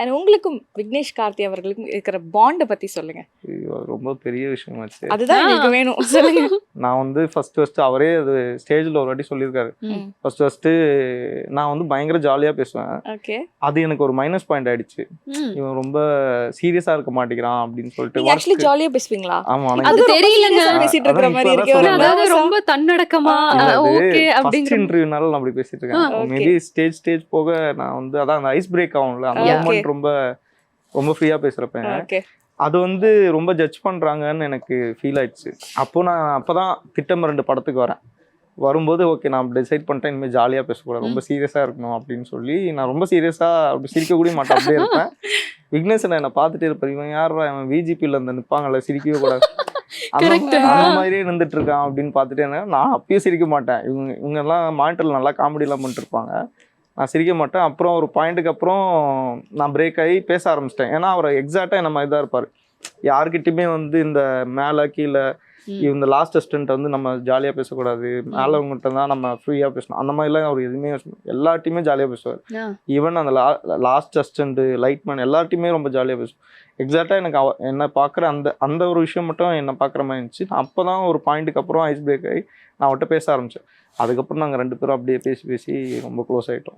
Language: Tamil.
அண்ட் உங்களுக்கும் விக்னேஷ் கார்த்தி அவர்களுக்கும் இருக்கிற பாண்டை பத்தி சொல்லுங்க ஐயோ, ரொம்ப பெரிய விஷயமாச்சு அதுதான் எனக்கு வேணும் சொல்லுங்க நான் வந்து ஃபர்ஸ்ட் ஃபர்ஸ்ட் அவரே அது ஸ்டேஜ்ல ஒரு வாட்டி சொல்லியிருக்காரு. ஃபர்ஸ்ட் ஃபர்ஸ்ட் நான் வந்து பயங்கர ஜாலியா பேசுவேன் ஓகே அது எனக்கு ஒரு மைனஸ் பாயிண்ட் ஆயிடுச்சு. இவன் ரொம்ப சீரியஸா இருக்க மாட்டேங்கிறான் அப்படின்னு சொல்லிட்டு ஆக்சுவலி ஜாலியா பேசுவீங்களா ஆமா அது ஆனா தெரியலங்க. பேசிட்டு இருக்கிற மாதிரி இருக்கே. அதாவது? ரொம்ப தன்னடக்கமா ஓகே ஃபர்ஸ்ட் அப்படிங்கிற இன்டர்வியூனால நான் அப்படி பேசிட்டு இருக்கேன். மேபி ஸ்டேஜ் ஸ்டேஜ் போக நான் வந்து அதான் அந்த ஐஸ் பிரேக் ஆகும்ல அந்த. மூமெண்ட் ரொம்ப ரொம்ப ஃப்ரீயா பேசுறப்ப. அது வந்து ரொம்ப ஜட்ஜ் பண்றாங்கன்னு எனக்கு ஃபீல் ஆயிடுச்சு. அப்போ நான் அப்பதான் திட்டம் ரெண்டு படத்துக்கு வரேன். வரும்போது ஓகே நான் டிசைட் பண்ணிட்டேன் இனிமேல் ஜாலியாக பேசக்கூடாது. ரொம்ப சீரியஸாக இருக்கணும் அப்படின்னு சொல்லி நான் ரொம்ப சீரியஸாக அப்படி சிரிக்க கூட மாட்டேன். அப்படியே இருப்பேன். விக்னேஷன் என்னை பார்த்துட்டே இருப்பேன் இவன் யார் அவன் விஜிபியில் இருந்து நிற்பாங்கல்ல சிரிக்கவே கூடாது. அந்த மாதிரியே இருந்துட்டு இருக்கான் அப்படின்னு பார்த்துட்டே நான் அப்பயும் சிரிக்க மாட்டேன். இவங்க இவங்க எல்லாம் மானிட்டரில் நல்லா காமெடிலாம் பண்ணிட்டு இருப்பாங்க நான் சிரிக்க மாட்டேன். அப்புறம் ஒரு பாயிண்ட்டுக்கு அப்புறம் நான் பிரேக் ஆகி பேச ஆரம்பிச்சிட்டேன். ஏன்னா அவர் எக்ஸாக்டாக என்ன மாதிரி தான் இருப்பார். யாருக்கிட்டையுமே வந்து இந்த மேலே கீழே. இந்த லாஸ்ட் அசிஸ்டன்ட் வந்து நம்ம ஜாலியாக பேசக்கூடாது. மேலே அவங்ககிட்ட தான் நம்ம ஃப்ரீயாக பேசணும். அந்த மாதிரிலாம் அவர் எதுவுமே எல்லார்ட்டையுமே ஜாலியாக பேசுவார். ஈவன் அந்த லா லாஸ்ட் அசிஸ்டன்ட் லைட்மேன் எல்லார்ட்டையுமே ரொம்ப ஜாலியாக பேசும் எக்ஸாக்டாக எனக்கு அவ என்னை பார்க்குற அந்த அந்த ஒரு விஷயம் மட்டும் என்னை பார்க்குற மாதிரி இருந்துச்சு. நான் அப்போ தான் ஒரு பாயிண்ட்டுக்கு அப்புறம் ஐஸ் பிரேக் ஆகி நான் அவர்கிட்ட பேச ஆரம்பித்தேன் அதுக்கப்புறம் நாங்கள் ரெண்டு பேரும் அப்படியே பேசி பேசி ரொம்ப க்ளோஸ் ஆகிட்டோம்